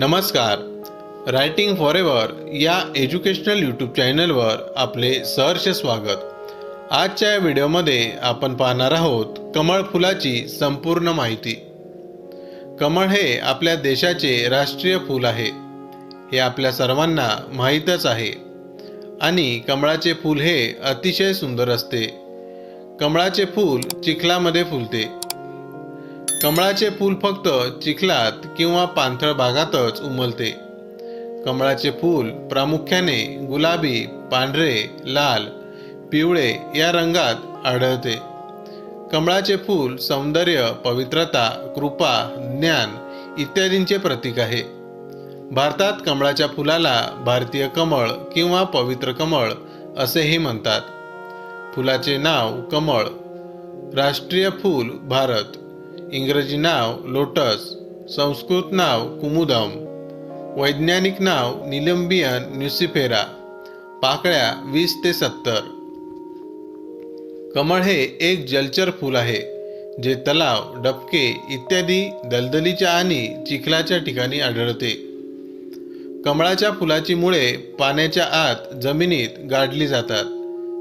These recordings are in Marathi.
नमस्कार. रायटिंग फॉर एव्हर या एज्युकेशनल यूट्यूब चॅनलवर आपले सहर्ष स्वागत. आजच्या या व्हिडिओमध्ये आपण पाहणार आहोत कमळ फुलाची संपूर्ण माहिती. कमळ हे आपल्या देशाचे राष्ट्रीय फूल आहे. हे आपल्या सर्वांना माहीतच आहे. आणि कमळाचे फूल हे अतिशय सुंदर असते. कमळाचे फूल चिखलामध्ये फुलते. कमळाचे फूल फक्त चिखलात किंवा पाणथळ भागातच उमलते. कमळाचे फूल प्रामुख्याने गुलाबी पांढरे लाल पिवळे या रंगात आढळते. कमळाचे फूल सौंदर्य पवित्रता कृपा ज्ञान इत्यादींचे प्रतीक आहे. भारतात कमळाच्या फुलाला भारतीय कमळ किंवा पवित्र कमळ असेही म्हणतात. फुलाचे नाव कमळ. राष्ट्रीय फूल भारत. इंग्रजी नाव लोटस संस्कृत नाव कुमुदम वैज्ञानिक नाव निलंबियन न्युसिफेरा पाकळ्या वीस ते सत्तर. कमळ हे एक जलचर फूल आहे जे तलाव डबके इत्यादी दलदलीच्या आणि चिखलाच्या ठिकाणी आढळते. कमळाच्या फुलाची मुळे पाण्याच्या आत जमिनीत गाडली जातात.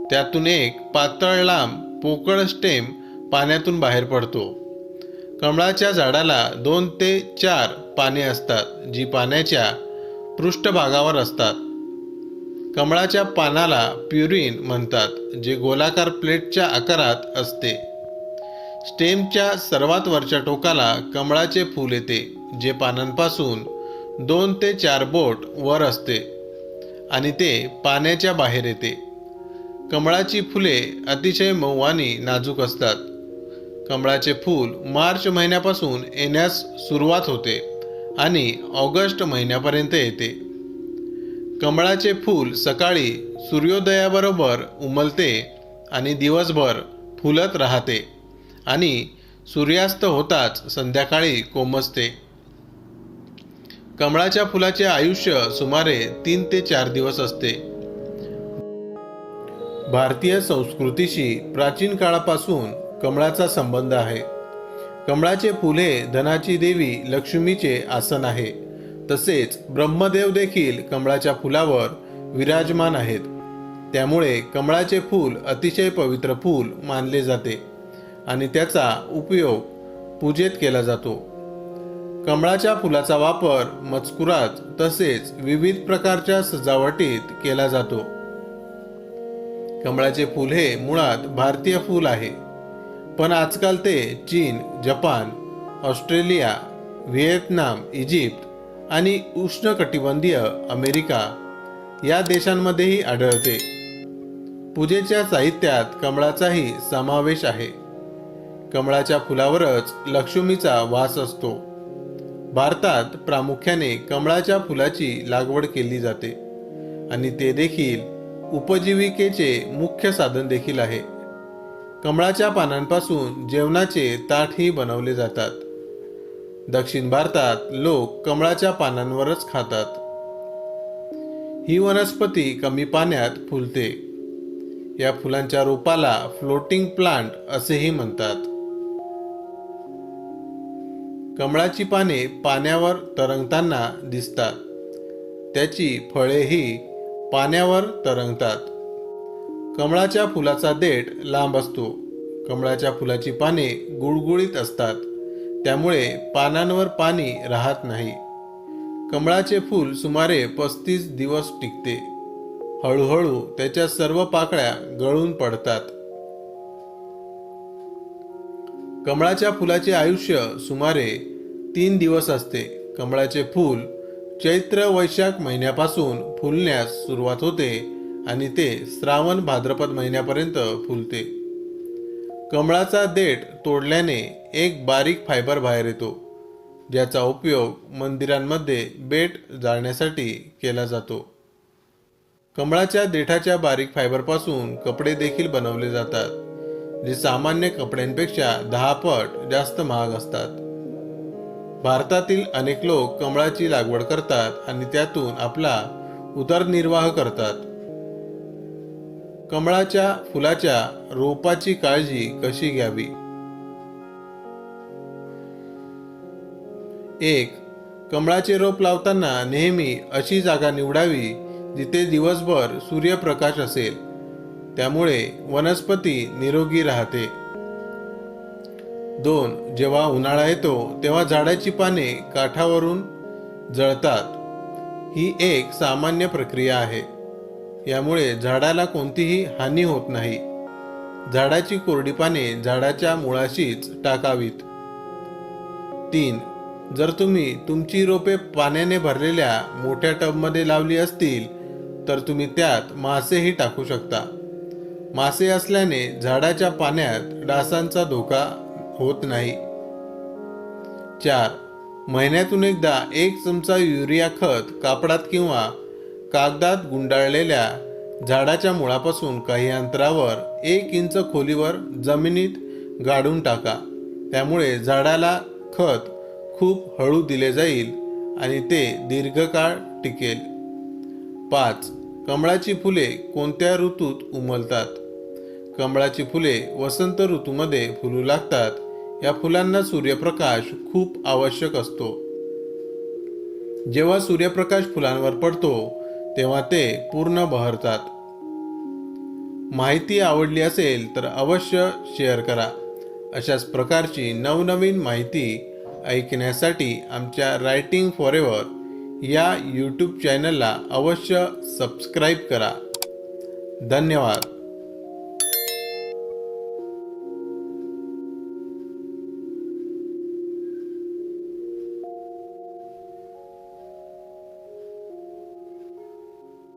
त्यातून एक पातळ लांब पोकळ स्टेम पाण्यातून बाहेर पडतो. कमळाच्या झाडाला दोन ते चार पाने असतात जी पाण्याच्या पृष्ठभागावर असतात. कमळाच्या पानाला प्युरिन म्हणतात जे गोलाकार प्लेटच्या आकारात असते. स्टेमच्या सर्वात वरच्या टोकाला कमळाचे फूल येते जे पानांपासून दोन ते चार बोट वर असते आणि ते पाण्याच्या बाहेर येते. कमळाची फुले अतिशय मऊ आणि नाजूक असतात. कमळाचे फूल मार्च महिन्यापासून येण्यास सुरुवात होते आणि ऑगस्ट महिन्यापर्यंत येते. कमळाचे फूल सकाळी सूर्योदयाबरोबर उमलते आणि दिवसभर फुलत राहते आणि सूर्यास्त होताच संध्याकाळी कोमसते कमळाच्या फुलाचे आयुष्य सुमारे तीन ते चार दिवस असते. भारतीय संस्कृतीशी प्राचीन काळापासून कमळाचा संबंध आहे. कमळाचे फुले हे धनाची देवी लक्ष्मीचे आसन आहे. तसेच ब्रह्मदेव देखील कमळाच्या फुलावर विराजमान आहेत. त्यामुळे कमळाचे फूल अतिशय पवित्र फूल मानले जाते आणि त्याचा उपयोग पूजेत केला जातो. कमळाच्या फुलाचा वापर मजकुरात तसेच विविध प्रकारच्या सजावटीत केला जातो. कमळाचे फूल हे मुळात भारतीय फूल आहे. पण आजकाल ते चीन जपान ऑस्ट्रेलिया व्हिएतनाम इजिप्त आणि उष्णकटिबंधीय अमेरिका या देशांमध्येही आढळते. पूजेच्या साहित्यात कमळाचाही समावेश आहे. कमळाच्या फुलावरच लक्ष्मीचा वास असतो. भारतात प्रामुख्याने कमळाच्या फुलाची लागवड केली जाते आणि ते देखील उपजीविकेचे मुख्य साधन देखील आहे. कमळाच्या पानांपासून जेवणाचे ताटही बनवले जातात. दक्षिण भारतात लोक कमळाच्या पानांवरच खातात. ही वनस्पती कमी पाण्यात फुलते. या फुलांच्या रोपाला फ्लोटिंग प्लांट असेही म्हणतात. कमळाची पाने पाण्यावर तरंगताना दिसतात. त्याची फळेही पाण्यावर तरंगतात. कमळाच्या फुलाचा देठ लांब असतो. कमळाच्या फुलाची पाने गुळगुळीत असतात. त्यामुळे पानांवर पाणी राहत नाही. कमळाचे फूल सुमारे पस्तीस दिवस टिकते. हळूहळू त्याच्या सर्व पाकळ्या गळून पडतात. कमळाच्या फुलाचे आयुष्य सुमारे तीन दिवस असते. कमळाचे फूल चैत्र वैशाख महिन्यापासून फुलण्यास सुरुवात होते. आणि ते श्रावण भाद्रपद महिन्यापर्यंत फुलते. कमळाचा देठ तोडल्याने एक बारीक फायबर बाहेर येतो. ज्याचा उपयोग मंदिरांमध्ये बेट जाळण्यासाठी केला जातो. कमळाच्या देठाच्या बारीक फायबरपासून कपडे देखील बनवले जातात जे सामान्य कपड्यांपेक्षा दहा पट जास्त महाग असतात. भारतातील अनेक लोक कमळाची लागवड करतात आणि त्यातून आपला उदरनिर्वाह करतात. कमळाच्या फुलाच्या रोपाची काळजी कशी घ्यावी? एक कमळाचे रोप लावताना नेहमी अशी जागा निवडावी जिथे दिवसभर सूर्यप्रकाश असेल. त्यामुळे वनस्पती निरोगी राहते. दोन जेव्हा उन्हाळा येतो तेव्हा झाडाची पाने काठावरून जळतात. ही एक सामान्य प्रक्रिया आहे. यामुळे झाडाला कोणतीही हानी होत नाही. झाडाची कोरडी पाने झाडाच्या मुळाशीच टाकावीत. तीन जर तुम्ही तुमची रोपे पाण्याने भरलेल्या मोठ्या टबमध्ये लावली असतील तर तुम्ही त्यात मासेही टाकू शकता. मासे असल्याने झाडाच्या पाण्यात डासांचा धोका होत नाही. चार महिन्यातून एकदा एक चमचा युरिया खत कापडात किंवा कागदात गुंडाळलेल्या झाडाच्या मुळापासून काही अंतरावर एक इंच खोलीवर जमिनीत गाडून टाका. त्यामुळे झाडाला खत खूप हळू दिले जाईल आणि ते दीर्घकाळ टिकेल. पाच. कमळाची फुले कोणत्या ऋतूत उमलतात? कमळाची फुले वसंत ऋतूमध्ये फुलू लागतात. या फुलांना सूर्यप्रकाश खूप आवश्यक असतो. जेव्हा सूर्यप्रकाश फुलांवर पडतो तेव्हा ते पूर्ण बहरतात. माहिती आवडली असेल तर अवश्य शेअर करा. अशाच प्रकारची नवनवीन माहिती ऐकण्यासाठी आमच्या रायटिंग फॉर एव्हर या यूट्यूब चॅनलला अवश्य सबस्क्राईब करा. धन्यवाद.